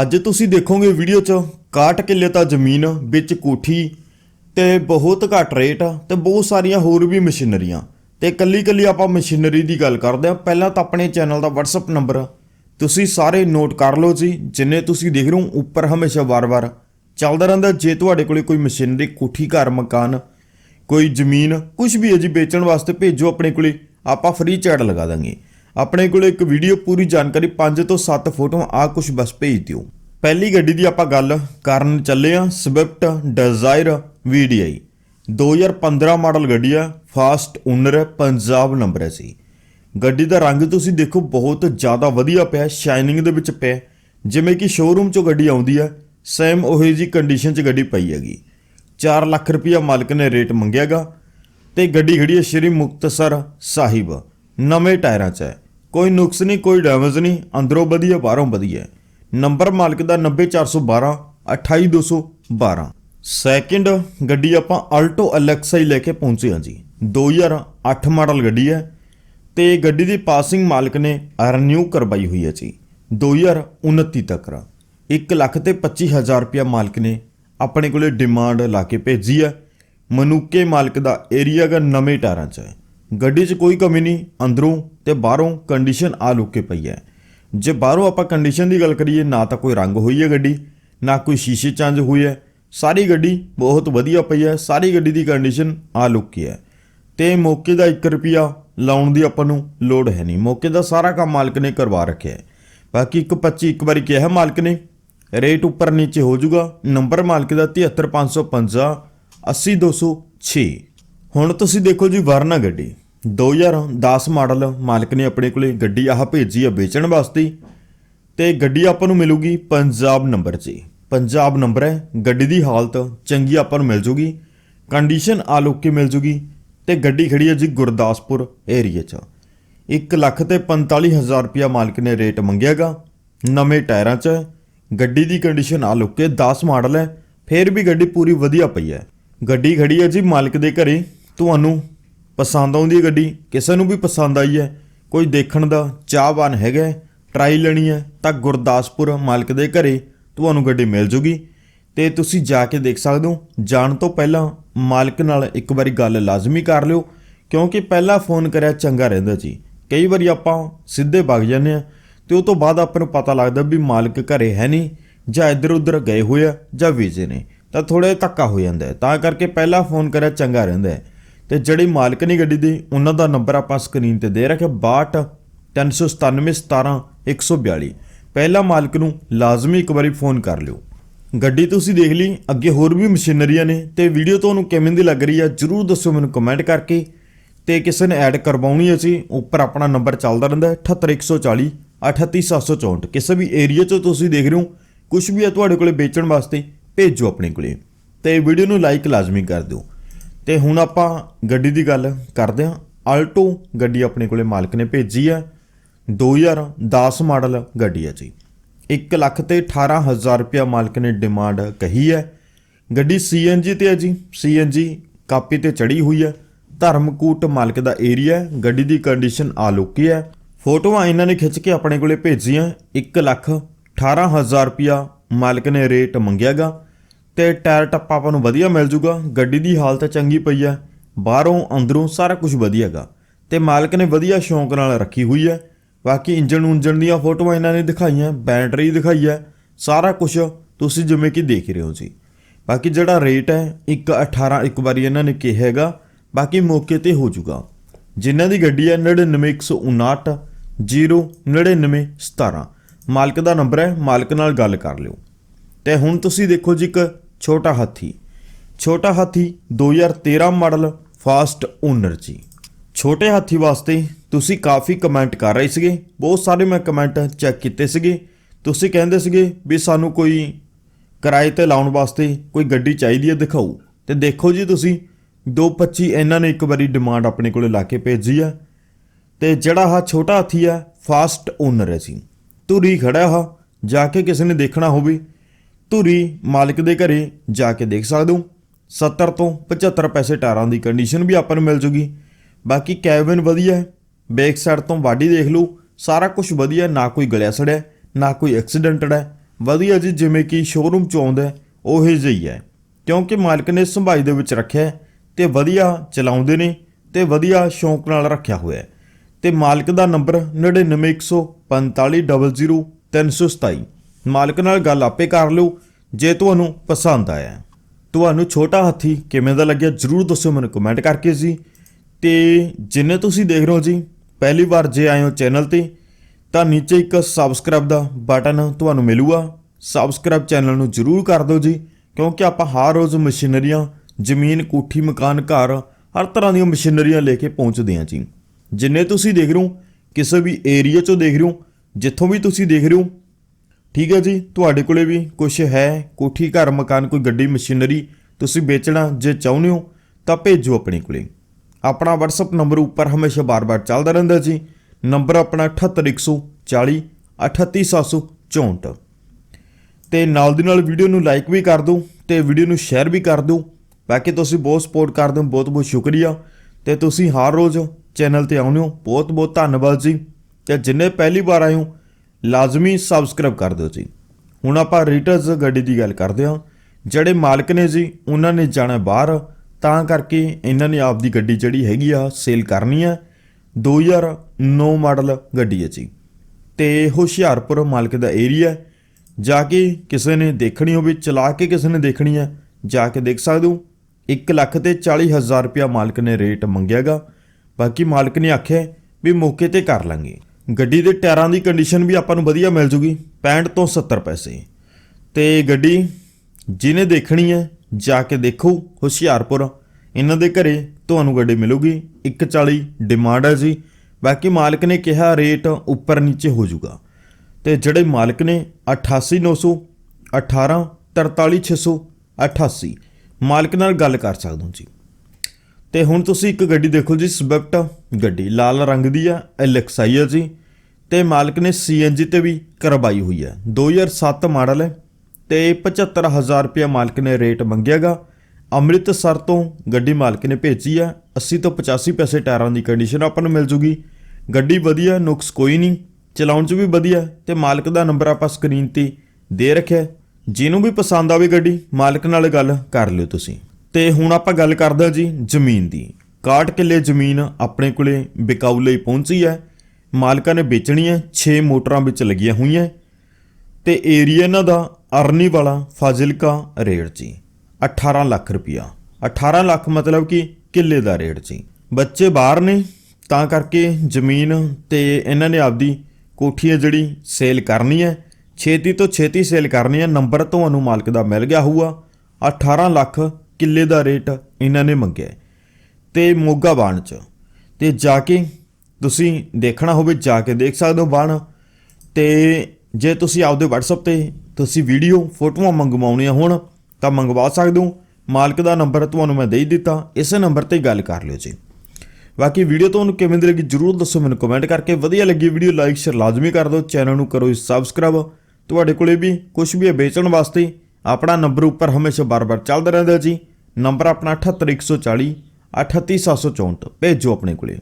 ਅੱਜ ਤੁਸੀਂ ਦੇਖੋਗੇ ਵੀਡੀਓ 'ਚ 61 ਕਿੱਲੇ ਤਾਂ ਜ਼ਮੀਨ, ਵਿੱਚ ਕੋਠੀ ਤੇ ਬਹੁਤ ਘੱਟ ਰੇਟ ਆ ਤੇ ਬਹੁਤ ਸਾਰੀਆਂ ਹੋਰ ਵੀ ਮਸ਼ੀਨਰੀਆਂ। ਤੇ ਕੱਲੀ ਕੱਲੀ ਆਪਾਂ ਮਸ਼ੀਨਰੀ ਦੀ ਗੱਲ ਕਰਦੇ ਆ ਪਹਿਲਾਂ ਤਾਂ ਆਪਣੇ ਚੈਨਲ ਦਾ WhatsApp ਨੰਬਰ ਤੁਸੀਂ ਸਾਰੇ ਨੋਟ ਕਰ ਲਓ ਜੀ। ਜਿੰਨੇ ਤੁਸੀਂ ਦੇਖ ਰਹੇ ਹੋ ਉੱਪਰ ਹਮੇਸ਼ਾ ਵਾਰ-ਵਾਰ ਚੱਲਦਾ ਰਹਿੰਦਾ। ਜੇ ਤੁਹਾਡੇ ਕੋਲੇ ਕੋਈ ਮਸ਼ੀਨਰੀ, ਕੋਠੀ, ਘਰ, ਮਕਾਨ, ਕੋਈ ਜ਼ਮੀਨ ਕੁਝ ਵੀ ਹੈ ਜੀ ਵੇਚਣ ਵਾਸਤੇ, ਭੇਜੋ ਆਪਣੇ ਕੋਲੇ। ਆਪਾਂ ਫ੍ਰੀ ਚੈਟ ਲਗਾ ਦਾਂਗੇ। ਆਪਣੇ ਕੋਲ ਇੱਕ ਵੀਡੀਓ ਪੂਰੀ ਜਾਣਕਾਰੀ 5 ਤੋਂ 7 ਫੋਟੋਆਂ ਆ ਕੁਝ ਬਸ ਭੇਜ ਦਿਓ। ਪਹਿਲੀ ਗੱਡੀ ਦੀ ਆਪਾਂ ਗੱਲ ਕਰਨ ਚੱਲੇ ਆ ਸਵਿਫਟ ਡਿਜ਼ਾਇਰ VDI 2015 ਮਾਡਲ ਗੱਡੀ ਆ ਫਾਸਟ ਓਨਰ ਹੈ, ਪੰਜਾਬ ਨੰਬਰ ਹੈ ਸੀ। ਗੱਡੀ ਦਾ ਰੰਗ ਤੁਸੀਂ ਦੇਖੋ, ਬਹੁਤ ਜ਼ਿਆਦਾ ਵਧੀਆ ਪਿਆ ਸ਼ਾਈਨਿੰਗ ਦੇ ਵਿੱਚ ਪਿਆ। ਜਿਵੇਂ ਕਿ ਸ਼ੋਰੂਮ ਚੋਂ ਗੱਡੀ ਆਉਂਦੀ ਹੈ ਸੇਮ ਉਹੀ ਜੀ ਕੰਡੀਸ਼ਨ 'ਚ ਗੱਡੀ ਪਈ ਹੈਗੀ। 4 ਲੱਖ ਰੁਪਇਆ ਮਾਲਕ ਨੇ ਰੇਟ ਮੰਗਿਆਗਾ। ਤੇ ਗੱਡੀ ਖੜੀ ਹੈ ਸ਼੍ਰੀ ਮੁਕਤਸਰ ਸਾਹਿਬ, ਨਵੇਂ ਟਾਇਰਾਂ 'ਚ ਹੈ। ਕੋਈ ਨੁਕਸ ਨਹੀਂ, ਕੋਈ ਡੈਮੇਜ ਨਹੀਂ, ਅੰਦਰੋਂ ਵਧੀਆ, ਬਾਹਰੋਂ ਵਧੀਆ ਨੰਬਰ ਮਾਲਕ ਦਾ 90412 28212 ਸੈਕਿੰਡ ਗੱਡੀ ਆਪਾਂ ਆਲਟੋ ਅਲੈਕਸਾ ਹੀ ਲੈ ਕੇ ਪਹੁੰਚੇ ਹਾਂ ਜੀ। 2008 ਮਾਡਲ ਗੱਡੀ ਹੈ ਤੇ ਗੱਡੀ ਦੀ ਪਾਸਿੰਗ ਮਾਲਕ ਨੇ ਰੀਨਿਊ ਕਰਵਾਈ ਹੋਈ ਹੈ ਜੀ 2029 ਤੱਕ ਰਾ 1 ਲੱਖ ਤੇ 25000 ਰੁਪਇਆ ਮਾਲਕ ਨੇ ਆਪਣੇ ਕੋਲੇ ਡਿਮਾਂਡ ਲਾ ਕੇ ਭੇਜੀ ਹੈ। ਮਨੂਕੇ ਮਾਲਕ ਦਾ ਏਰੀਆ ਗਾ ਨਵੇਂ ਟਾਇਰਾਂ 'ਚ ਹੈ। ਗੱਡੀ 'ਚ ਕੋਈ ਕਮੀ ਨਹੀਂ, ਅੰਦਰੋਂ ਤੇ ਬਾਹਰੋਂ ਕੰਡੀਸ਼ਨ ਆ ਲੁੱਕੇ ਪਈ ਹੈ। ਜੇ ਬਾਹਰੋਂ ਆਪਾਂ ਕੰਡੀਸ਼ਨ ਦੀ ਗੱਲ ਕਰੀਏ, ਨਾ ਤਾਂ ਕੋਈ ਰੰਗ ਹੋਈ ਹੈ ਗੱਡੀ, ਨਾ ਕੋਈ ਸ਼ੀਸ਼ੇ ਚੰਜ ਹੋਈ ਹੈ। ਸਾਰੀ ਗੱਡੀ ਬਹੁਤ ਵਧੀਆ ਪਈ ਹੈ, ਸਾਰੀ ਗੱਡੀ ਦੀ ਕੰਡੀਸ਼ਨ ਆ ਲੁੱਕੀ ਹੈ। ਤੇ ਮੌਕੇ ਦਾ 1 ਰੁਪਿਆ ਲਾਉਣ ਦੀ ਆਪਾਂ ਨੂੰ ਲੋੜ ਹੈ ਨਹੀਂ। ਮੌਕੇ ਦਾ ਸਾਰਾ ਕੰਮ ਮਾਲਕ ਨੇ ਕਰਵਾ ਰੱਖਿਆ ਹੈ। ਬਾਕੀ ਇੱਕ 25 ਇੱਕ ਵਾਰੀ ਕਿਹਾ ਮਾਲਕ ਨੇ ਰੇਟ ਉੱਪਰ ਨੀਚੇ ਹੋ ਜਾਊਗਾ ਨੰਬਰ ਮਾਲਕ ਦਾ 73550 80206 ਹੁਣ ਤੁਸੀਂ ਦੇਖੋ ਜੀ ਵਰਨਾ ਗੱਡੀ। 2010 ਮਾਡਲ ਮਾਲਕ ਨੇ ਆਪਣੇ ਕੋਲੇ ਗੱਡੀ ਆਹ ਭੇਜੀ ਆ ਵੇਚਣ ਵਾਸਤੇ ਤੇ ਗੱਡੀ ਆਪਾਂ ਨੂੰ ਮਿਲੂਗੀ ਪੰਜਾਬ ਨੰਬਰ 'ਚ। ਪੰਜਾਬ ਨੰਬਰ ਹੈ, ਗੱਡੀ ਦੀ ਹਾਲਤ ਚੰਗੀ ਆਪਾਂ ਨੂੰ ਮਿਲ ਜੂਗੀ ਕੰਡੀਸ਼ਨ ਆ ਲੁੱਕ ਮਿਲ ਜੂਗੀ ਤੇ ਗੱਡੀ ਖੜੀ ਹੈ ਜੀ ਗੁਰਦਾਸਪੁਰ ਏਰੀਆ 'ਚ। 1 ਲੱਖ ਤੇ 45000 ਰੁਪਇਆ ਮਾਲਕ ਨੇ ਰੇਟ ਮੰਗਿਆਗਾ ਨਵੇਂ ਟਾਇਰਾਂ 'ਚ। ਹੈ। ਗੱਡੀ ਦੀ ਕੰਡੀਸ਼ਨ ਆ ਲੁੱਕ ਕੇ 10 ਮਾਡਲ ਹੈ, ਫੇਰ ਵੀ ਗੱਡੀ ਪੂਰੀ ਵਧੀਆ ਪਈ ਹੈ। ਗੱਡੀ ਖੜੀ ਹੈ ਜੀ ਮਾਲਕ ਦੇ ਘਰੇ, ਤੁਹਾਨੂੰ ਪਸੰਦ ਆਉਂਦੀ ਹੈ ਗੱਡੀ, ਕਿਸੇ ਨੂੰ ਵੀ ਪਸੰਦ ਆਈ ਹੈ, ਕੋਈ ਦੇਖਣ ਦਾ ਚਾਹਵਾਨ ਹੈਗਾ ਟਰਾਈ ਲੈਣੀ ਹੈ, ਤਾਂ ਗੁਰਦਾਸਪੁਰ ਮਾਲਕ ਦੇ ਘਰੇ ਤੁਹਾਨੂੰ ਗੱਡੀ ਮਿਲ ਜੂਗੀ। ਤੇ ਤੁਸੀਂ ਜਾ ਕੇ ਦੇਖ ਸਕਦੇ ਹੋ, ਜਾਣ ਤੋਂ ਪਹਿਲਾਂ ਮਾਲਕ ਨਾਲ ਇੱਕ ਵਾਰੀ ਗੱਲ ਲਾਜ਼ਮੀ ਕਰ ਲਿਓ, ਕਿਉਂਕਿ ਪਹਿਲਾਂ ਫੋਨ ਕਰਿਆ ਚੰਗਾ ਰਹਿੰਦਾ ਜੀ। ਕਈ ਵਾਰੀ ਆਪਾਂ ਸਿੱਧੇ ਵਗ ਜਾਂਦੇ ਆ ਤੇ ਉਹ ਤੋਂ ਬਾਅਦ ਆਪਾਂ ਨੂੰ ਪਤਾ ਲੱਗਦਾ ਵੀ ਮਾਲਕ ਘਰੇ ਹੈ ਨਹੀਂ, ਜਾਂ ਇੱਧਰ ਉੱਧਰ ਗਏ ਹੋਏ ਆ, ਜਾਂ ਵੀਜ਼ੇ ਨੇ, ਤਾਂ ਥੋੜਾ ਧੱਕਾ ਹੋ ਜਾਂਦਾ ਤਾਂ ਕਰਕੇ ਪਹਿਲਾਂ ਫੋਨ ਕਰਿਆ ਚੰਗਾ ਰਹਿੰਦਾ ਹੈ। ਤੇ ਜਿਹੜੇ ਮਾਲਕ ਨੇ ਗੱਡੀ ਦੇ, ਉਹਨਾਂ ਦਾ ਨੰਬਰ ਆਪਾਂ ਸਕਰੀਨ ਤੇ ਦੇ ਰੱਖਿਆ 62 397 17 142 ਪਹਿਲਾ ਮਾਲਕ ਨੂੰ ਲਾਜ਼ਮੀ ਇੱਕ ਵਾਰੀ ਫੋਨ ਕਰ ਲਿਓ। ਗੱਡੀ ਤੁਸੀਂ ਦੇਖ ਲਈ, ਅੱਗੇ ਹੋਰ ਵੀ ਮਸ਼ੀਨਰੀਆਂ ਨੇ ਤੇ ਵੀਡੀਓ ਤੁਹਾਨੂੰ ਕਿਵੇਂ ਦੀ ਲੱਗ ਰਹੀ ਹੈ ਜਰੂਰ ਦੱਸੋ ਮੈਨੂੰ ਕਮੈਂਟ ਕਰਕੇ। ਤੇ ਕਿਸੇ ਨੇ ਐਡ ਕਰਵਾਉਣੀ ਅਸੀਂ ਉੱਪਰ ਆਪਣਾ ਨੰਬਰ ਚੱਲਦਾ ਰਹਿੰਦਾ ਹੈ 78140 38764 ਕਿਸੇ ਵੀ ਏਰੀਆ 'ਚੋਂ ਤੁਸੀਂ ਦੇਖ ਰਹੇ ਹੋ ਕੁਝ ਵੀ ਹੈ ਤੁਹਾਡੇ ਕੋਲੇ ਵੇਚਣ ਵਾਸਤੇ, ਭੇਜੋ ਆਪਣੇ ਕੋਲੇ। ਤੇ ਵੀਡੀਓ ਨੂੰ ਲਾਈਕ ਲਾਜ਼ਮੀ ਕਰ ਦਿਓ। ਤੇ ਹੁਣ ਆਪਾਂ ਗੱਡੀ ਦੀ ਗੱਲ ਕਰਦੇ ਹਾਂ। ਆਲਟੋ ਗੱਡੀ ਆਪਣੇ ਕੋਲੇ ਮਾਲਕ ਨੇ ਭੇਜੀ ਹੈ। 2010 ਮਾਡਲ ਗੱਡੀ ਹੈ ਜੀ। 1 ਲੱਖ ਤੇ 18000 ਰੁਪਇਆ ਮਾਲਕ ਨੇ ਡਿਮਾਂਡ ਕਹੀ ਹੈ। ਗੱਡੀ ਸੀਐਨਜੀ ਤੇ ਹੈ ਜੀ। ਸੀਐਨਜੀ ਕਾਪੀ ਤੇ ਚੜੀ ਹੋਈ ਹੈ। ਧਰਮਕੂਟ ਮਾਲਕ ਦਾ ਏਰੀਆ ਹੈ। ਗੱਡੀ ਦੀ ਕੰਡੀਸ਼ਨ ਆਲੋਕੀ ਹੈ। ਫੋਟੋਆਂ ਇਹਨਾਂ ਨੇ ਖਿੱਚ ਕੇ ਆਪਣੇ ਕੋਲੇ ਭੇਜੀਆਂ। 1 ਲੱਖ 18000 ਰੁਪਇਆ ਮਾਲਕ ਨੇ ਰੇਟ ਮੰਗਿਆਗਾ। ਤੇ ਟਾਇਰ ਟੱਪਾ ਆਪਾਂ ਨੂੰ ਵਧੀਆ ਮਿਲ ਜੂਗਾ, ਗੱਡੀ ਦੀ ਹਾਲਤ ਚੰਗੀ ਪਈ ਹੈ, ਬਾਹਰੋਂ, ਅੰਦਰੋਂ ਸਾਰਾ ਕੁਝ ਵਧੀਆਗਾ ਤੇ ਮਾਲਕ ਨੇ ਵਧੀਆ ਸ਼ੌਂਕ ਨਾਲ ਰੱਖੀ ਹੋਈ ਹੈ। ਬਾਕੀ ਇੰਜਨ ਉਂਜਨ ਦੀਆਂ ਫੋਟੋਆਂ ਇਹਨਾਂ ਨੇ ਦਿਖਾਈਆਂ, ਬੈਟਰੀ ਦਿਖਾਈ ਹੈ, ਸਾਰਾ ਕੁਝ ਤੁਸੀਂ ਜਿਵੇਂ ਕਿ ਦੇਖ ਰਹੇ ਹੋ ਜੀ। ਬਾਕੀ ਜਿਹੜਾ ਰੇਟ ਹੈ 1.18 ਇੱਕ ਵਾਰੀ ਇਹਨਾਂ ਨੇ ਕਿਹਾ ਹੈਗਾ, ਬਾਕੀ ਮੌਕੇ ਤੇ ਹੋ ਜਾਊਗਾ ਜਿਨ੍ਹਾਂ ਦੀ ਗੱਡੀ ਹੈ 99159 09917 ਮਾਲਕ ਦਾ ਨੰਬਰ ਹੈ, ਮਾਲਕ ਨਾਲ ਗੱਲ ਕਰ ਲਿਓ। ਤੇ ਹੁਣ ਤੁਸੀਂ ਦੇਖੋ ਜੀ ਇੱਕ ਛੋਟਾ ਹਾਥੀ। ਛੋਟਾ ਹਾਥੀ 2013 ਮਾਡਲ ਫਾਸਟ ਓਨਰ ਜੀ। ਛੋਟੇ ਹਾਥੀ ਵਾਸਤੇ ਤੁਸੀਂ ਕਾਫੀ ਕਮੈਂਟ ਕਰ ਰਹੇ ਸੀਗੇ। ਬਹੁਤ ਸਾਰੇ ਮੈਂ ਕਮੈਂਟ ਚੈੱਕ ਕੀਤੇ ਸੀਗੇ। ਤੁਸੀਂ ਕਹਿੰਦੇ ਸੀਗੇ ਵੀ ਸਾਨੂੰ ਕੋਈ ਕਿਰਾਏ ਤੇ ਲਾਉਣ ਵਾਸਤੇ ਕੋਈ ਗੱਡੀ ਚਾਹੀਦੀ ਹੈ, ਦਿਖਾਓ। ਤੇ ਦੇਖੋ ਜੀ ਤੁਸੀਂ 225 ਇਹਨਾਂ ਨੇ ਇੱਕ ਵਾਰੀ ਡਿਮਾਂਡ ਆਪਣੇ ਕੋਲੇ ਲਾ ਕੇ ਭੇਜੀ ਆ। ਤੇ ਜਿਹੜਾ ਹਾ ਛੋਟਾ ਹਾਥੀ ਆ, ਫਾਸਟ ਓਨਰ ਹੈ ਜੀ। ਧੁਰੀ ਖੜਾ ਆ ਜਾ ਕੇ ਕਿਸੇ ਨੇ ਦੇਖਣਾ ਹੋਵੇ। ਧੁਰੀ ਮਾਲਕ ਦੇ ਘਰੇ ਜਾ ਕੇ ਦੇਖ ਸਕਦੇ ਹੋ। 70 ਤੋਂ 75 ਪੈਸੇ ਟਾਇਰਾਂ ਦੀ ਕੰਡੀਸ਼ਨ ਵੀ ਆਪਾਂ ਨੂੰ ਮਿਲ ਜੂਗੀ। ਬਾਕੀ ਕੈਬਨ ਵਧੀਆ ਹੈ। ਬੈਕ ਸਾਈਡ ਤੋਂ ਬਾਡੀ ਦੇਖ ਲਓ। ਸਾਰਾ ਕੁਝ ਵਧੀਆ, ਨਾ ਕੋਈ ਗਲਿਆ ਸੜਿਆ ਨਾ ਕੋਈ ਐਕਸੀਡੈਂਟਡ ਹੈ। ਵਧੀਆ ਜੀ, ਜਿਵੇਂ ਕਿ ਸ਼ੋਰੂਮ ਚ ਆਉਂਦਾ ਉਹ ਉਹੇ ਜਿਹੀ ਹੈ। ਕਿਉਂਕਿ ਮਾਲਕ ਨੇ ਸੰਭਾਈ ਦੇ ਵਿੱਚ ਰੱਖਿਆ ਹੈ ਤੇ ਵਧੀਆ ਚਲਾਉਂਦੇ ਨੇ ਤੇ ਵਧੀਆ ਸ਼ੌਂਕ ਨਾਲ ਰੱਖਿਆ ਹੋਇਆ ਹੈ। ਤੇ ਮਾਲਕ ਦਾ ਨੰਬਰ 9914500327 ਮਾਲਕ ਨਾਲ ਗੱਲ ਆਪੇ ਕਰ ਲਓ, ਜੇ ਤੁਹਾਨੂੰ ਪਸੰਦ ਆਇਆ ਤੁਹਾਨੂੰ ਛੋਟਾ ਹਾਥੀ ਕਿਵੇਂ ਦਾ ਲੱਗਿਆ ਜਰੂਰ ਦੱਸਿਓ ਮੈਨੂੰ ਕਮੈਂਟ ਕਰਕੇ ਜੀ। ਤੇ ਜਿੰਨੇ ਤੁਸੀਂ ਦੇਖ ਰਹੇ ਹੋ ਜੀ, ਪਹਿਲੀ ਵਾਰ ਜੇ ਆਏ ਹੋ ਚੈਨਲ ਤੇ, ਤਾਂ ਨੀਚੇ ਇੱਕ ਸਬਸਕ੍ਰਾਈਬ ਦਾ ਬਟਨ ਤੁਹਾਨੂੰ ਮਿਲੂਗਾ। ਸਬਸਕ੍ਰਾਈਬ ਚੈਨਲ ਨੂੰ ਜਰੂਰ ਕਰ ਦਿਓ ਜੀ, ਕਿਉਂਕਿ ਆਪਾਂ ਹਰ ਰੋਜ਼ ਮਸ਼ੀਨਰੀਆਂ, ਜ਼ਮੀਨ, ਕੋਠੀ, ਮਕਾਨ, ਘਰ, ਹਰ ਤਰ੍ਹਾਂ ਦੀਆਂ ਮਸ਼ੀਨਰੀਆਂ ਲੈ ਕੇ ਪਹੁੰਚਦੇ ਹਾਂ ਜੀ। ਜਿੰਨੇ ਤੁਸੀਂ ਦੇਖ ਰਹੇ ਹੋ, ਕਿਸੇ ਵੀ ਏਰੀਆ ਚੋਂ ਦੇਖ ਰਹੇ ਹੋ, ਜਿੱਥੋਂ ਵੀ ਤੁਸੀਂ ਦੇਖ ਰਹੇ ਹੋ ਠੀਕ ਹੈ ਜੀ, ਤੁਹਾਡੇ ਕੋਲੇ ਵੀ ਕੁਝ ਹੈ, ਕੋਠੀ, ਘਰ, ਮਕਾਨ, ਕੋਈ ਗੱਡੀ, ਮਸ਼ੀਨਰੀ ਤੁਸੀਂ ਵੇਚਣਾ ਜੇ ਚਾਹੁੰਦੇ ਹੋ, ਤਾਂ ਭੇਜੋ ਆਪਣੇ ਕੋਲੇ। ਆਪਣਾ WhatsApp ਨੰਬਰ ਉੱਪਰ ਹਮੇਸ਼ਾ ਬਾਰ-ਬਾਰ ਚੱਲਦਾ ਰਹਿੰਦਾ ਜੀ ਨੰਬਰ ਆਪਣਾ 78140 38764 ਤੇ ਨਾਲ ਦੀ ਨਾਲ ਵੀਡੀਓ ਨੂੰ ਲਾਈਕ ਵੀ ਕਰ ਦਿਓ ਤੇ ਵੀਡੀਓ ਨੂੰ ਸ਼ੇਅਰ ਵੀ ਕਰ ਦਿਓ, ਬਾਕੀ ਤੁਸੀਂ ਬਹੁਤ ਸਪੋਰਟ ਕਰਦੇ ਹੋ ਬਹੁਤ ਬਹੁਤ ਸ਼ੁਕਰੀਆ। ਤੇ ਤੁਸੀਂ ਹਰ ਰੋਜ਼ ਚੈਨਲ ਤੇ ਆਉਂਦੇ ਹੋ ਬਹੁਤ ਬਹੁਤ ਧੰਨਵਾਦ ਜੀ। ਤੇ ਜਿੰਨੇ ਪਹਿਲੀ ਵਾਰ ਆਏ ਹੋ ਲਾਜ਼ਮੀ ਸਬਸਕ੍ਰਾਈਬ ਕਰ ਦਿਓ ਜੀ। ਹੁਣ ਆਪਾਂ ਰੀਟਰਸ ਗੱਡੀ ਦੀ ਗੱਲ ਕਰਦੇ ਹਾਂ। ਜਿਹੜੇ ਮਾਲਕ ਨੇ ਜੀ, ਉਹਨਾਂ ਨੇ ਜਾਣਾ ਬਾਹਰ। ਤਾਂ ਕਰਕੇ ਇਹਨਾਂ ਨੇ ਆਪਦੀ ਗੱਡੀ ਜਿਹੜੀ ਹੈਗੀ ਆ ਸੇਲ ਕਰਨੀ ਆ। 2009 ਮਾਡਲ ਗੱਡੀ ਹੈ ਜੀ। ਤੇ ਹੁਸ਼ਿਆਰਪੁਰ ਮਾਲਕ ਦਾ ਏਰੀਆ ਜਾ ਕੇ ਕਿਸੇ ਨੇ ਦੇਖਣੀ ਹੋਵੇ, ਚਲਾ ਕੇ ਕਿਸੇ ਨੇ ਦੇਖਣੀ ਹੈ ਜਾ ਕੇ ਦੇਖ ਸਕਦੇ ਹੋ। 1 ਲੱਖ ਤੇ 40 ਹਜ਼ਾਰ ਰੁਪਇਆ ਮਾਲਕ ਨੇ ਰੇਟ ਮੰਗਿਆਗਾ। ਬਾਕੀ ਮਾਲਕ ਨੇ ਆਖਿਆ ਵੀ ਮੌਕੇ ਤੇ ਕਰ ਲਾਂਗੇ। ਗੱਡੀ ਦੇ ਟਾਇਰਾਂ ਦੀ ਕੰਡੀਸ਼ਨ ਵੀ ਆਪਾਂ ਨੂੰ ਵਧੀਆ ਮਿਲ ਜੂਗੀ 65 ਤੋਂ 70 ਪੈਸੇ। ਤੇ ਗੱਡੀ ਜਿਹਨੇ ਦੇਖਣੀ ਹੈ, ਜਾ ਕੇ ਦੇਖੋ ਹੁਸ਼ਿਆਰਪੁਰ। ਇਹਨਾਂ ਦੇ ਘਰੇ ਤੁਹਾਨੂੰ ਗੱਡੀ ਮਿਲੂਗੀ 140 ਡਿਮਾਂਡ ਹੈ ਜੀ। ਬਾਕੀ ਮਾਲਕ ਨੇ ਕਿਹਾ ਰੇਟ ਉੱਪਰ ਨੀਚੇ ਹੋ ਜਾਊਗਾ ਤੇ ਜਿਹੜੇ ਮਾਲਕ ਨੇ 88900 18 43688 ਮਾਲਕ ਨਾਲ ਗੱਲ ਕਰ ਸਕਦੇ ਹੋ ਜੀ। ਤੇ ਹੁਣ ਤੁਸੀਂ ਇੱਕ ਗੱਡੀ ਦੇਖੋ ਜੀ ਸਵਿਫਟ ਗੱਡੀ, ਲਾਲ ਰੰਗ ਦੀ ਆ ਐਲਐਕਸਆਈ ਆ ਜੀ। ਤੇ ਮਾਲਕ ਨੇ ਸੀਐਨਜੀ ਤੇ ਵੀ ਕਰਵਾਈ ਹੋਈ ਹੈ 2007 ਮਾਡਲ ਹੈ ਤੇ 75000 ਰੁਪਇਆ ਮਾਲਕ ਨੇ ਰੇਟ ਮੰਗਿਆਗਾ। ਅੰਮ੍ਰਿਤਸਰ ਤੋਂ ਗੱਡੀ ਮਾਲਕ ਨੇ ਭੇਜੀ ਆ। 80 ਤੋਂ 85 ਪੈਸੇ ਟਾਇਰਾਂ ਦੀ ਕੰਡੀਸ਼ਨ ਆਪਾਂ ਨੂੰ ਮਿਲ ਜੂਗੀ। ਗੱਡੀ ਵਧੀਆ, ਨੁਕਸ ਕੋਈ ਨਹੀਂ। ਚਲਾਉਣ 'ਚ ਵੀ ਵਧੀਆ ਤੇ ਮਾਲਕ ਦਾ ਨੰਬਰ ਆਪਾਂ ਸਕਰੀਨ ਤੇ ਦੇ ਰੱਖਿਆ। ਜਿਹਨੂੰ ਵੀ ਪਸੰਦ ਆਵੇ ਗੱਡੀ, ਮਾਲਕ ਨਾਲ ਗੱਲ ਕਰ ਲਿਓ ਤੁਸੀਂ। ਤੇ ਹੁਣ ਆਪਾਂ ਗੱਲ ਕਰਦੇ ਹਾਂ ਜੀ ਜ਼ਮੀਨ ਦੀ। 61 ਕਿੱਲੇ ਜ਼ਮੀਨ ਆਪਣੇ ਕੋਲੇ ਵਿਕਾਊ ਲਈ ਪਹੁੰਚੀ ਹੈ। ਮਾਲਕਾਂ ਨੇ ਵੇਚਣੀ ਹੈ 6 ਮੋਟਰਾਂ ਵਿੱਚ ਲੱਗੀਆਂ ਹੋਈਆਂ ਤੇ ਏਰੀਆ ਇਹਨਾਂ ਦਾ ਅਰਨੀ ਵਾਲਾ ਫਾਜ਼ਿਲਕਾ ਰੇਟ ਜੀ 18 ਲੱਖ ਰੁਪਇਆ। 18 ਲੱਖ ਮਤਲਬ ਕਿ ਕਿੱਲੇ ਦਾ ਰੇਟ ਜੀ। ਬੱਚੇ ਬਾਹਰ ਨੇ, ਤਾਂ ਕਰਕੇ ਜ਼ਮੀਨ ਤੇ ਇਹਨਾਂ ਨੇ ਆਪਦੀ ਕੋਠੀ ਹੈ ਜਿਹੜੀ ਸੇਲ ਕਰਨੀ ਹੈ। ਛੇਤੀ ਤੋਂ ਛੇਤੀ ਸੇਲ ਕਰਨੀ ਹੈ, ਨੰਬਰ ਤੁਹਾਨੂੰ ਮਾਲਕ ਦਾ ਮਿਲ ਗਿਆ ਹੋਊਗਾ। 18 ਲੱਖ ਕਿੱਲੇ ਦਾ ਰੇਟ ਇਹਨਾਂ ਨੇ ਮੰਗਿਆ ਹੈ। ਤੇ ਮੋਗਾ ਬਾਣ ਚ। ਤੇ ਜਾ ਕੇ ਤੁਸੀਂ ਦੇਖਣਾ ਹੋਵੇ, ਜਾ ਕੇ ਦੇਖ ਸਕਦੇ ਹੋ ਬਾਣ ਤੇ ਜੇ ਤੁਸੀਂ ਆਪਦੇ WhatsApp ਤੇ ਤੁਸੀਂ ਵੀਡੀਓ, ਫੋਟੋਆਂ ਮੰਗਵਾਉਣੀਆਂ ਹੋਣ, ਤਾਂ ਮੰਗਵਾ ਸਕਦੇ ਹੋ। ਮਾਲਕ ਦਾ ਨੰਬਰ ਤੁਹਾਨੂੰ ਮੈਂ ਦੇ ਦਿੱਤਾ। ਇਸੇ ਨੰਬਰ ਤੇ ਗੱਲ ਕਰ ਲਿਓ ਜੀ। ਬਾਕੀ ਵੀਡੀਓ ਤੁਹਾਨੂੰ ਕਿਵੇਂ ਦੀ ਲੱਗੀ ਜਰੂਰ ਦੱਸੋ ਮੈਨੂੰ ਕਮੈਂਟ ਕਰਕੇ। ਵਧੀਆ ਲੱਗੀ ਵੀਡੀਓ ਲਾਈਕ ਸ਼ੇਅਰ ਲਾਜ਼ਮੀ ਕਰ ਦਿਓ। ਚੈਨਲ ਨੂੰ ਕਰੋ ਸਬਸਕ੍ਰਾਈਬ ਤੁਹਾਡੇ ਕੋਲੇ ਵੀ ਕੁਝ ਵੀ ਹੈ ਵੇਚਣ ਵਾਸਤੇ, ਆਪਣਾ ਨੰਬਰ ਉੱਪਰ ਹਮੇਸ਼ਾ ਬਾਰ-ਬਾਰ ਚੱਲਦਾ ਰਹਿੰਦਾ ਜੀ। ਨੰਬਰ ਆਪਣਾ 78140 38764 ਭੇਜੋ ਆਪਣੇ ਕੋਲੇ।